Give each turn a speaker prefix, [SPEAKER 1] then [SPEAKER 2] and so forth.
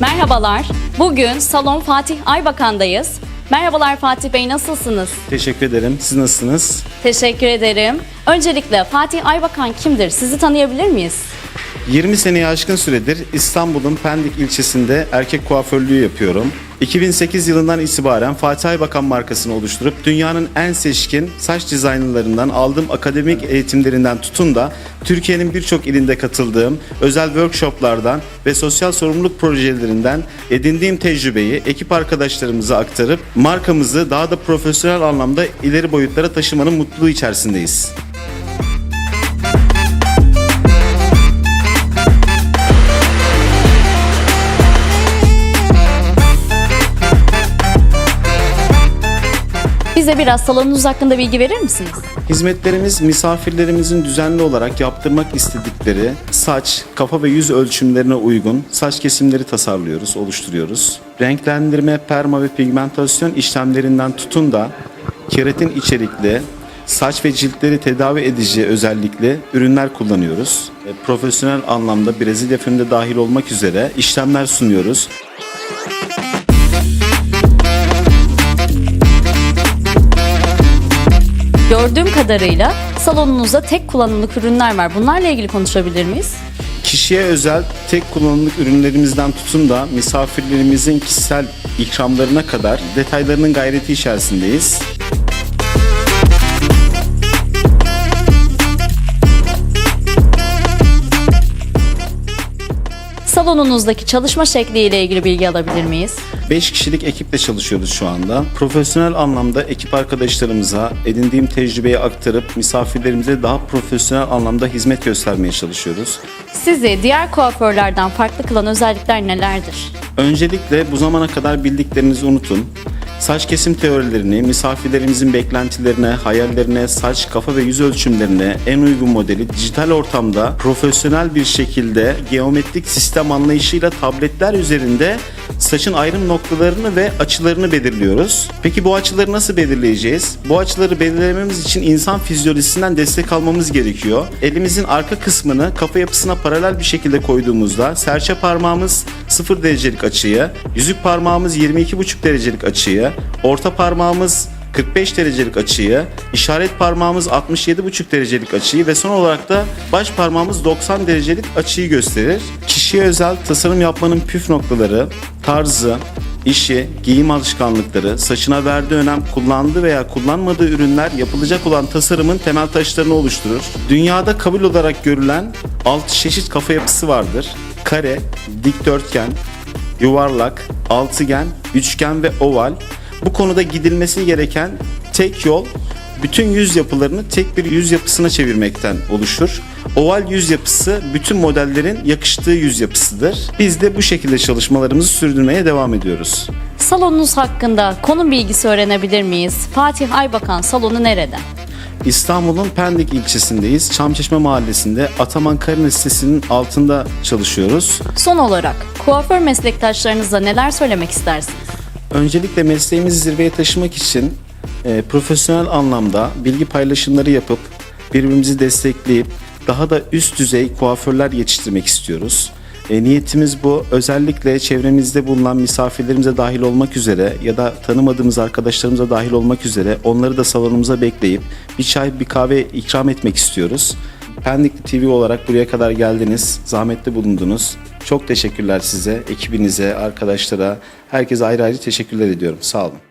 [SPEAKER 1] Merhabalar. Bugün Salon Fatih Aybakan'dayız. Merhabalar Fatih Bey nasılsınız?
[SPEAKER 2] Teşekkür ederim. Siz nasılsınız?
[SPEAKER 1] Teşekkür ederim. Öncelikle Fatih Aybakan kimdir? Sizi tanıyabilir miyiz?
[SPEAKER 2] 20 seneyi aşkın süredir İstanbul'un Pendik ilçesinde erkek kuaförlüğü yapıyorum. 2008 yılından itibaren Fatih Aybakan markasını oluşturup dünyanın en seçkin saç dizaynlarından aldığım akademik eğitimlerinden tutun da Türkiye'nin birçok ilinde katıldığım özel workshoplardan ve sosyal sorumluluk projelerinden edindiğim tecrübeyi ekip arkadaşlarımıza aktarıp markamızı daha da profesyonel anlamda ileri boyutlara taşımanın mutluluğu içerisindeyiz.
[SPEAKER 1] Bize biraz salonunuz hakkında bilgi verir misiniz?
[SPEAKER 2] Hizmetlerimiz misafirlerimizin düzenli olarak yaptırmak istedikleri saç, kafa ve yüz ölçümlerine uygun saç kesimleri tasarlıyoruz, oluşturuyoruz. Renklendirme, perma ve pigmentasyon işlemlerinden tutun da keratin içerikli saç ve ciltleri tedavi edici özellikle ürünler kullanıyoruz. E, Profesyonel anlamda Brezilya filmde dahil olmak üzere işlemler sunuyoruz.
[SPEAKER 1] Gördüğüm kadarıyla salonunuzda tek kullanımlık ürünler var. Bunlarla ilgili konuşabilir miyiz?
[SPEAKER 2] Kişiye özel tek kullanımlık ürünlerimizden tutun da misafirlerimizin kişisel ikramlarına kadar detaylarının gayreti içerisindeyiz.
[SPEAKER 1] Salonunuzdaki çalışma şekliyle ilgili bilgi alabilir miyiz?
[SPEAKER 2] 5 kişilik ekiple çalışıyoruz şu anda. Profesyonel anlamda ekip arkadaşlarımıza edindiğim tecrübeyi aktarıp misafirlerimize daha profesyonel anlamda hizmet göstermeye çalışıyoruz.
[SPEAKER 1] Sizi diğer kuaförlerden farklı kılan özellikler nelerdir?
[SPEAKER 2] Öncelikle bu zamana kadar bildiklerinizi unutun. Saç kesim teorilerini, misafirlerimizin beklentilerine, hayallerine, saç, kafa ve yüz ölçümlerine en uygun modeli dijital ortamda profesyonel bir şekilde geometrik sistem anlayışıyla tabletler üzerinde saçın ayrım noktalarını ve açılarını belirliyoruz. Peki bu açıları nasıl belirleyeceğiz? Bu açıları belirlememiz için insan fizyolojisinden destek almamız gerekiyor. Elimizin arka kısmını kafa yapısına paralel bir şekilde koyduğumuzda serçe parmağımız 0 derecelik açıyı, yüzük parmağımız 22,5 derecelik orta parmağımız 45 derecelik açıyı, işaret parmağımız 67,5 derecelik açıyı ve son olarak da baş parmağımız 90 derecelik açıyı gösterir. Kişiye özel tasarım yapmanın püf noktaları, tarzı, işi, giyim alışkanlıkları, saçına verdiği önem, kullandığı veya kullanmadığı ürünler yapılacak olan tasarımın temel taşlarını oluşturur. Dünyada kabul olarak görülen 6 çeşit kafa yapısı vardır. Kare, dikdörtgen, yuvarlak, altıgen, üçgen ve oval. Bu konuda gidilmesi gereken tek yol bütün yüz yapılarını tek bir yüz yapısına çevirmekten oluşur. Oval yüz yapısı bütün modellerin yakıştığı yüz yapısıdır. Biz de bu şekilde çalışmalarımızı sürdürmeye devam ediyoruz.
[SPEAKER 1] Salonunuz hakkında konum bilgisi öğrenebilir miyiz? Fatih Aybakan salonu nerede?
[SPEAKER 2] İstanbul'un Pendik ilçesindeyiz. Çamçeşme mahallesinde Ataman Karina sitesinin altında çalışıyoruz.
[SPEAKER 1] Son olarak kuaför meslektaşlarınızla neler söylemek istersiniz?
[SPEAKER 2] Öncelikle mesleğimizi zirveye taşımak için e, profesyonel anlamda bilgi paylaşımları yapıp birbirimizi destekleyip daha da üst düzey kuaförler yetiştirmek istiyoruz. E, niyetimiz bu. Özellikle çevremizde bulunan misafirlerimize dahil olmak üzere ya da tanımadığımız arkadaşlarımıza dahil olmak üzere onları da salonumuza bekleyip bir çay bir kahve ikram etmek istiyoruz. Pendikli TV olarak buraya kadar geldiniz, zahmetli bulundunuz. Çok teşekkürler size, ekibinize, arkadaşlara, herkese ayrı ayrı teşekkürler ediyorum. Sağ olun.